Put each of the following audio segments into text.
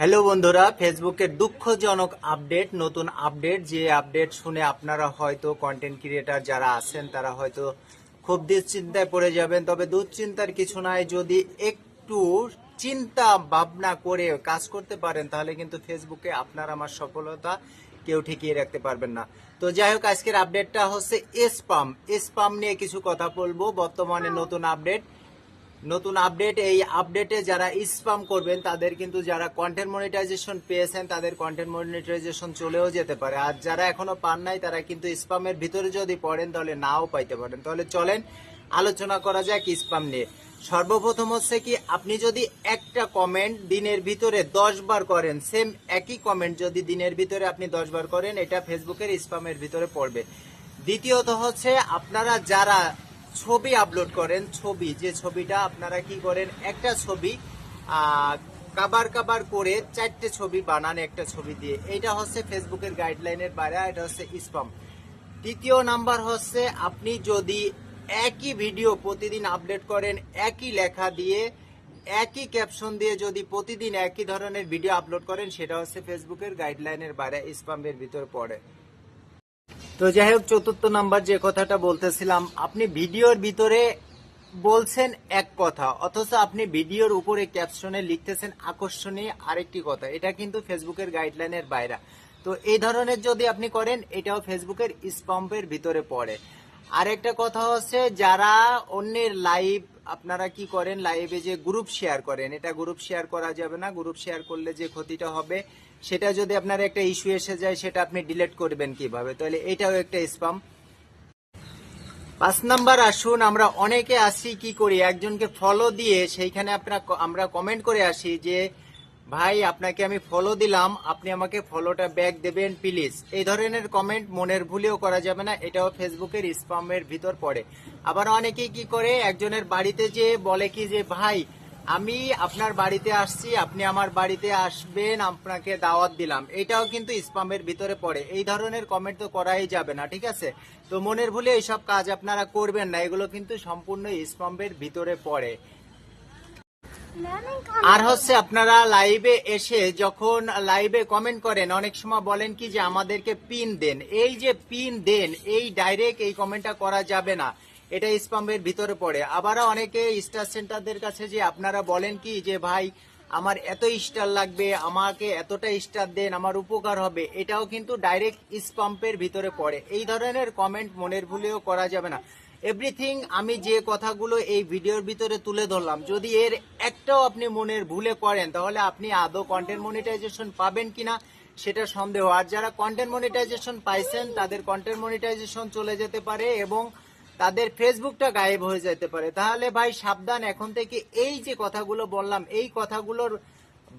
Hello বন্ধুরা ফেসবুকের দুঃখজনক আপডেট, নতুন আপডেট, যে আপডেট শুনে আপনারা হয়তো কন্টেন্ট ক্রিয়েটার যারা আছেন, তারা হয়তো খুব দুশ্চিন্তায় পড়ে যাবেন। তবে দুশ্চিন্তার কিছু নাই, যদি একটু চিন্তা ভাবনা করে কাজ করতে পারেন, তাহলে কিন্তু ফেসবুকে আপনার আমার সফলতা কেউ ঠেকিয়ে রাখতে পারবেন না। তো যাই হোক, আজকের আপডেটটা হচ্ছে এসপাম এসপাম নিয়ে কিছু কথা বলব। বর্তমানে নতুন আপডেট নতুন আপডেট এই আপডেটে যারা স্পাম করবেন, তাদের কিন্তু যারা কন্টেন্ট মনিটাইজেশন পেয়েছেন, তাদের কন্টেন্ট মনিটাইজেশন চলেও যেতে পারে। আর যারা এখনও পান নাই, তারা কিন্তু স্পামের ভিতরে যদি পড়েন, তাহলে নাও পাইতে পারেন। তাহলে চলেন, আলোচনা করা যাক স্পাম নিয়ে। সর্বপ্রথম হচ্ছে কি, আপনি যদি একটা কমেন্ট দিনের ভিতরে দশ বার করেন সেম একই কমেন্ট যদি দিনের ভিতরে আপনি দশ বার করেন, এটা ফেসবুকের স্পামের ভিতরে পড়বে। দ্বিতীয়ত হচ্ছে, আপনারা যারা ছবি আপলোড করেন, ছবি। যে ছবিটা আপনারা কি করেন, একটা ছবি কাবার কাবার করে চারটে ছবি বানান একটা ছবি দিয়ে। এটা হচ্ছে ফেসবুকের গাইডলাইনের বাইরে, এটা হচ্ছে স্পাম তৃতীয় নাম্বার হচ্ছে, আপনি যদি একই ভিডিও প্রতিদিন আপডেট করেন, একই লেখা দিয়ে, একই ক্যাপশন দিয়ে যদি প্রতিদিন একই ধরনের ভিডিও আপলোড করেন, সেটা হচ্ছে ফেসবুকের গাইডলাইনের বাইরে স্পামের ভিতরে পড়ে। তো যাই হোক চতুর্থ নাম্বার যে কথাটা বলতেছিলাম, আপনি ভিডিওর ভিতরে বলছেন এক কথা, অথচ আপনি ভিডিওর উপরে ক্যাপশনে লিখতেছেন আকর্ষণীয় আরেকটি কথা। এটা কিন্তু ফেসবুকের গাইডলাইনের বাইরে। তো এই ধরনের যদি আপনি করেন, এটাও ফেসবুকের স্পম্পের ভিতরে পড়ে। আরেকটা কথা হচ্ছে, যারা অন্যের লাইভ আপনারা কি করেন লাইভে যে গ্রুপ শেয়ার করেন, এটা গ্রুপ শেয়ার করা যাবে না। গ্রুপ শেয়ার করলে যে ক্ষতিটা হবে সেটা যদি আপনার একটা ইস্যু এসে যায়, সেটা আপনি ডিলিট করবেন কীভাবে? তাহলে এটাও একটা স্পাম পাঁচ নাম্বার আসুন, আমরা অনেকে আসি কি করি? একজনকে ফলো দিয়ে সেইখানে আপনার আমরা কমেন্ট করে আসি যে, ভাই, আপনাকে আমি ফলো দিলাম, আপনি আমাকে ফলোটা ব্যাক দেবেন প্লিজ এই ধরনের কমেন্ট মনের ভুলেও করা যাবে না, এটাও ফেসবুকের স্পামের ভিতর পড়ে। আবার অনেকেই কি করে? একজনের বাড়িতে যে বলে কি যে, ভাই আমি আপনার বাড়িতে আসছি, আপনি আমার বাড়িতে আসবেন, আপনাকে দাওয়াত দিলাম। এটাও কিন্তু স্পামের ভিতরে পড়ে। এই ধরনের কমেন্ট তো করাই যাবে না, ঠিক আছে? তো মনের ভুলে এইসব কাজ আপনারা করবেন না, এগুলো কিন্তু সম্পূর্ণ স্পামের ভিতরে পড়ে। আর হচ্ছে আপনারা লাইভে এসে যখন লাইভে কমেন্ট করেন, অনেক সময় বলেন কি যে আমাদেরকে পিন দেন। এই যে পিন দেন, এই ডাইরেক্ট এই কমেন্টটা করা যাবে না। এটা স্পামের ভিতরে পড়ে। আবারও অনেকে স্টার সেন্টারদের কাছে যে আপনারা বলেন কি, যে ভাই, আমার এত স্টার লাগবে, আমাকে এতটা স্টার দেন, আমার উপকার হবে, এটাও কিন্তু ডাইরেক্ট স্পাম্পের ভিতরে পড়ে। এই ধরনের কমেন্ট মনের ভুলেও করা যাবে না। এভরিথিং আমি যে কথাগুলো এই ভিডিওর ভিতরে তুলে ধরলাম, যদি এর একটাও আপনি মনের ভুলে করেন, তাহলে আপনি আদৌ কন্টেন্ট মনিটাইজেশন পাবেন কিনা, সেটা সন্দেহ। আর যারা কন্টেন্ট মনিটাইজেশন পাইছেন, তাদের কন্টেন্ট মনিটাইজেশন চলে যেতে পারে এবং তাদের ফেসবুকটা গায়েব হয়ে যেতে পারে। তাহলে ভাই সাবধান, এখন থেকে এই যে কথাগুলো বললাম, এই কথাগুলোর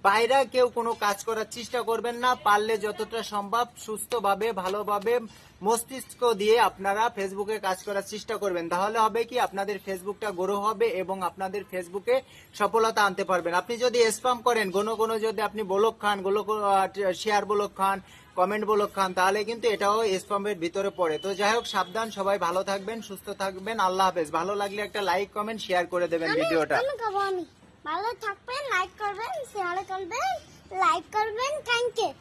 বাইরে কেউ কোনো কাজ করার চেষ্টা করবেন না। পারলে যতটা সম্ভব সুস্থভাবে, ভালোভাবে মস্তিষ্ক দিয়ে আপনারা ফেসবুকে কাজ করার চেষ্টা করবেন। তাহলে হবে কি, আপনাদের ফেসবুকটা গ্রো হবে এবং আপনাদের ফেসবুকে সফলতা আনতে পারবেন। আপনি যদি স্পাম করেন, কোনো কোনো যদি আপনি বলক খান গোলক শেয়ার বলক খান কমেন্ট বলক খান তাহলে কিন্তু এটাও স্পামের ভিতরে পড়ে। তো যাই হোক সাবধান সবাই ভালো থাকবেন সুস্থ থাকবেন আল্লাহ হাফেজ। ভালো লাগলে একটা লাইক কমেন্ট শেয়ার করে দেবেন ভিডিওটা ভালো থাকবেন লাইক করবেন শেয়ার করবেন লাইক করবেন থ্যাংক ইউ